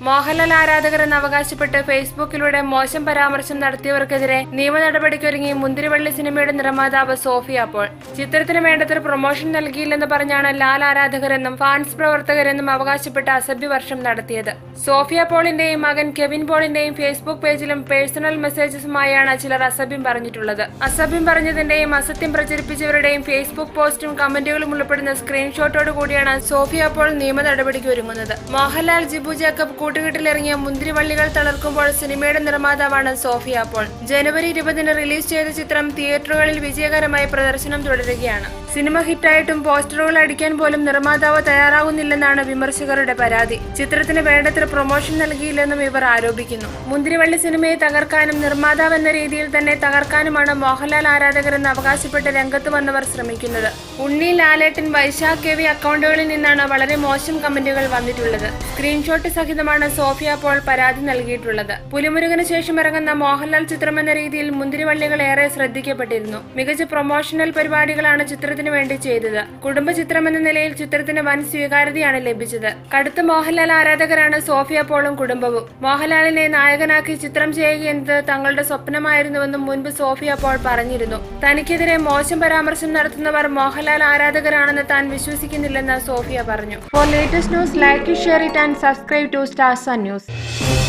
മോഹൻലാൽ ആരാധകരെന്ന് അവകാശപ്പെട്ട് ഫേസ്ബുക്കിലൂടെ മോശം പരാമർശം നടത്തിയവർക്കെതിരെ നിയമ നടപടിക്കൊരുങ്ങി മുന്തിരിവള്ളി സിനിമയുടെ നിർമ്മാതാവ് സോഫിയ പോൾ ചിത്രത്തിന് വേണ്ടത്ര പ്രൊമോഷൻ നൽകിയില്ലെന്ന് പറഞ്ഞാണ് ലാൽ ആരാധകരെന്നും ഫാൻസ് പ്രവർത്തകരെന്നും അവകാശപ്പെട്ട് അസഭ്യവർഷം നടത്തിയത്. സോഫിയ പോളിന്റെയും മകൻ കെവിൻ പോളിന്റെയും ഫേസ്ബുക്ക് പേജിലും പേഴ്സണൽ മെസ്സേജസുമായാണ് ചിലർ അസഭ്യം പറഞ്ഞിട്ടുള്ളത്. അസഭ്യം പറഞ്ഞതിന്റെയും അസത്യം പ്രചരിപ്പിച്ചവരുടെയും ഫേസ്ബുക്ക് പോസ്റ്റും കമന്റുകളും ഉൾപ്പെടുന്ന സ്ക്രീൻഷോട്ടോടുകൂടിയാണ് സോഫിയ പോൾ നിയമ നടപടിക്ക് ഒരുങ്ങുന്നത് മോഹൻലാൽ ജിബു ജേക്കബ് കൂട്ടുകെട്ടിലിറങ്ങിയ മുന്തിരിവള്ളികൾ തളർക്കുമ്പോൾ സിനിമയുടെ നിർമ്മാതാവാണ് സോഫിയ പോൾ. ജനുവരി ഇരുപതിന് റിലീസ് ചെയ്ത ചിത്രം തിയേറ്ററുകളിൽ വിജയകരമായി പ്രദർശനം തുടരുകയാണ്. സിനിമ ഹിറ്റായിട്ടും പോസ്റ്ററുകൾ അടിക്കാൻ പോലും നിർമ്മാതാവ് തയ്യാറാകുന്നില്ലെന്നാണ് വിമർശകരുടെ പരാതി. ചിത്രത്തിന് വേണ്ടത്ര പ്രൊമോഷൻ നൽകിയില്ലെന്നും ഇവർ ആരോപിക്കുന്നു. മുന്തിരിവള്ളി സിനിമയെ തകർക്കാനും നിർമ്മാതാവ് എന്ന രീതിയിൽ തന്നെ തകർക്കാനുമാണ് മോഹൻലാൽ ആരാധകരെന്ന് അവകാശപ്പെട്ട് രംഗത്ത് വന്നവർ ശ്രമിക്കുന്നത്. ഉണ്ണി ലാലേട്ടൻ വൈശാഖ് കെവി അക്കൗണ്ടുകളിൽ നിന്നാണ് വളരെ മോശം കമന്റുകൾ വന്നിട്ടുള്ളത്. സ്ക്രീൻഷോട്ട് സഹിതമാണ് സോഫിയ പോൾ പരാതി നൽകിയിട്ടുള്ളത്. പുലിമുരുകന് ശേഷം ഇറങ്ങുന്ന മോഹൻലാൽ ചിത്രം എന്ന രീതിയിൽ മുന്തിരിവള്ളികൾ ഏറെ ശ്രദ്ധിക്കപ്പെട്ടിരുന്നു. മികച്ച പ്രൊമോഷണൽ പരിപാടികളാണ് ചിത്രത്തിന് വേണ്ടി ചെയ്തത്. കുടുംബ ചിത്രം എന്ന നിലയിൽ ചിത്രത്തിന് വൻ സ്വീകാര്യതയാണ് ലഭിച്ചത്. കടുത്ത മോഹൻലാൽ ആരാധകരാണ് സോഫിയ പോളും കുടുംബവും. മോഹൻലാലിനെ നായകനാക്കി ചിത്രം ചെയ്യുക എന്നത് തങ്ങളുടെ സ്വപ്നമായിരുന്നുവെന്നും മുൻപ് സോഫിയ പോൾ പറഞ്ഞിരുന്നു. തനിക്കെതിരെ മോശം പരാമർശം നടത്തുന്നവർ മോഹൻലാൽ ആരാധകരാണെന്ന് താൻ വിശ്വസിക്കുന്നില്ലെന്ന് സോഫിയ പറഞ്ഞു. For latest news like share it and subscribe to Stars News